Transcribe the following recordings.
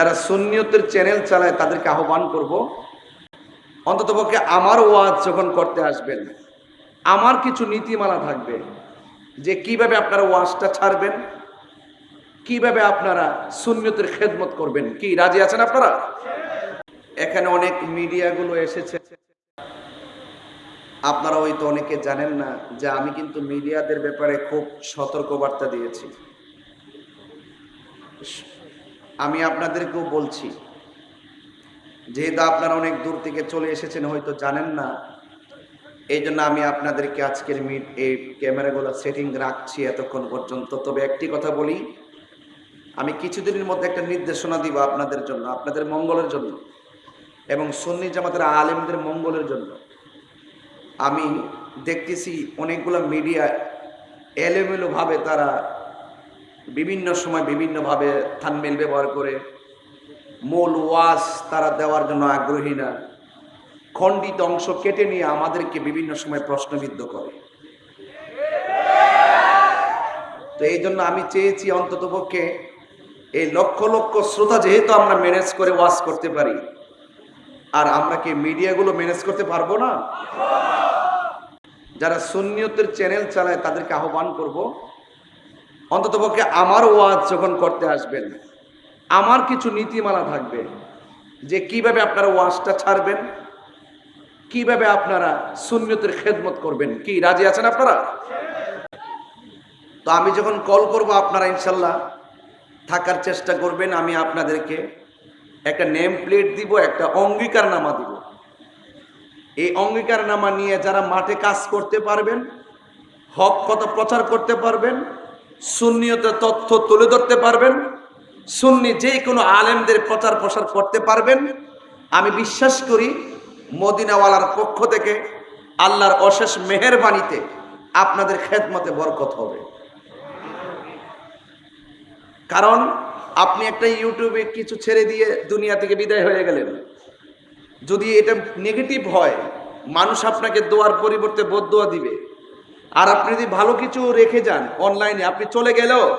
যারা সুন্নিয়তের চ্যানেল চালায় তাদেরকে আহ্বান করব অন্ততপক্ষে আমার ওয়াজ যখন করতে আসবেন, আমার কিছু নীতিমালা থাকবে যে কীভাবে আপনারা ওয়াজটা ছাড়বেন, কীভাবে আপনারা সুন্নিয়তের খেদমত করবেন। কি, রাজি আছেন আপনারা? এখানে অনেক মিডিয়াগুলো এসেছে। আপনারা হয়তো অনেকে জানেন না যে আমি কিন্তু মিডিয়াদের ব্যাপারে খুব সতর্কবার্তা দিয়েছি। আমি আপনাদেরকেও বলছি, যেহেতু আপনারা অনেক দূর থেকে চলে এসেছেন, হয়তো জানেন না, এই জন্য আমি আপনাদেরকে আজকের মিট, এই ক্যামেরাগুলো সেটিং রাখছি এতক্ষণ পর্যন্ত। তবে একটি কথা বলি, আমি কিছুদিনের মধ্যে একটা নির্দেশনা দিব আপনাদের জন্য, আপনাদের মঙ্গলের জন্য, এবং সুন্নি জামাতের আলেমদের মঙ্গলের জন্য। আমি দেখতেছি অনেকগুলো মিডিয়া এলোমেলোভাবে তারা বিভিন্ন সময় বিভিন্নভাবে থানমেল ব্যবহার করে মূল ওয়াজ তারা দেওয়ার জন্য আগ্রহী না। খণ্ডিত অংশ কেটে নিয়ে আমাদেরকে বিভিন্ন সময় প্রশ্নবিদ্ধ করে। তো এই জন্য আমি চেয়েছি অন্ততপক্ষে এই লক্ষ লক্ষ শ্রোতা যেহেতু আমরা ম্যানেজ করে ওয়াজ করতে পারি, আর আমরা কি মিডিয়াগুলো ম্যানেজ করতে পারব না? যারা সুন্নিয়তের চ্যানেল চালায় তাদেরকে আহ্বান করব অন্ততপক্ষে আমার ওয়াজ যখন করতে আসবেন, আমার কিছু নীতিমালা থাকবে যে কীভাবে আপনারা ওয়াজটা ছাড়বেন, কীভাবে আপনারা সুন্নিয়তের খেদমত করবেন। কি, রাজি আছেন আপনারা? তো আমি যখন কল করব আপনারা ইনশাল্লাহ থাকার চেষ্টা করবেন, আমি আপনাদেরকে একটা নেম প্লেট দিব, একটা অঙ্গীকারনামা দিব। এই অঙ্গীকারনামা নিয়ে যারা মাঠে কাজ করতে পারবেন, হক কথা প্রচার করতে পারবেন সুন্নিয়তের তথ্য তুলে ধরতে পারবেন, সুন্নি যে কোনো আলেমদের প্রচার প্রসার করতে পারবেন। আমি বিশ্বাস করি মদিনাওয়ালার পক্ষ থেকে আল্লাহর অশেষ মেহেরবানিতে আপনাদের খেদমতে বরকত হবে। কারণ আপনি একটা ইউটিউবে কিছু ছেড়ে দিয়ে দুনিয়া থেকে বিদায় হয়ে গেলেন। যদি এটা নেগেটিভ হয়, মানুষ আপনাকে দোয়ার পরিবর্তে বদোয়া দিবে। আর আপনি যদি ভালো কিছু রেখে যান অনলাইনে আপনি চলে গেলেও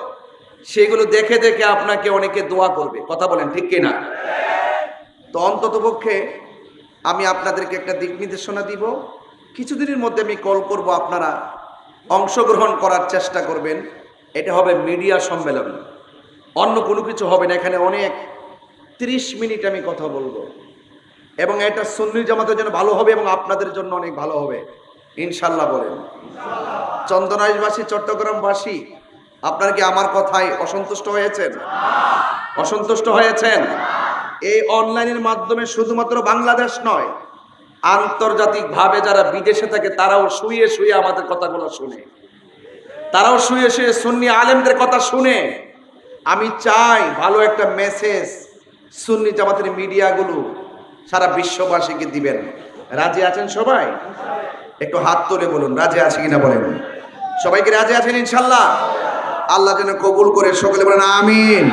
সেগুলো দেখে দেখে আপনাকে অনেকে দোয়া করবে। কথা বলেন ঠিক কিনা? তো অন্তত পক্ষে আমি আপনাদেরকে একটা দিক নির্দেশনা দিব। কিছুদিনের মধ্যে আমি কল করব আপনারা। অংশগ্রহণ করার চেষ্টা করবেন। এটা হবে মিডিয়া সম্মেলন। অন্য কোনো কিছু হবে না। এখানে অনেক তিরিশ মিনিট আমি কথা বলব। এবং এটা সুন্নি জামাতের জন্য ভালো হবে এবং আপনাদের জন্য অনেক ভালো হবে। ইনশাল্লাহ বলেন। চন্দনাইশবাসী, চট্টগ্রামবাসী, আপনারা কি আমার কথায় অসন্তুষ্ট হয়েছেন? অসন্তুষ্ট হয়েছেন? এই অনলাইনের মাধ্যমে শুধুমাত্র বাংলাদেশ নয়, আন্তর্জাতিকভাবে যারা বিদেশে থাকে, তারাও শুয়ে শুয়ে আমাদের কথাগুলো শুনে। তারাও শুয়ে শুয়ে সুন্নি আলেমদের কথা শুনে। আমি চাই ভালো একটা মেসেজ সুন্নি জামাতের মিডিয়াগুলো সারা বিশ্ববাসীকে দিবেন। রাজি আছেন সবাই? একটু হাত তোলে বলুন, রাজি আছে কিনা বলেন। সবাইকে রাজি আছেন ইনশাল্লাহ? আল্লাহ যেন কবুল করে সকলে বলেন, আমিন।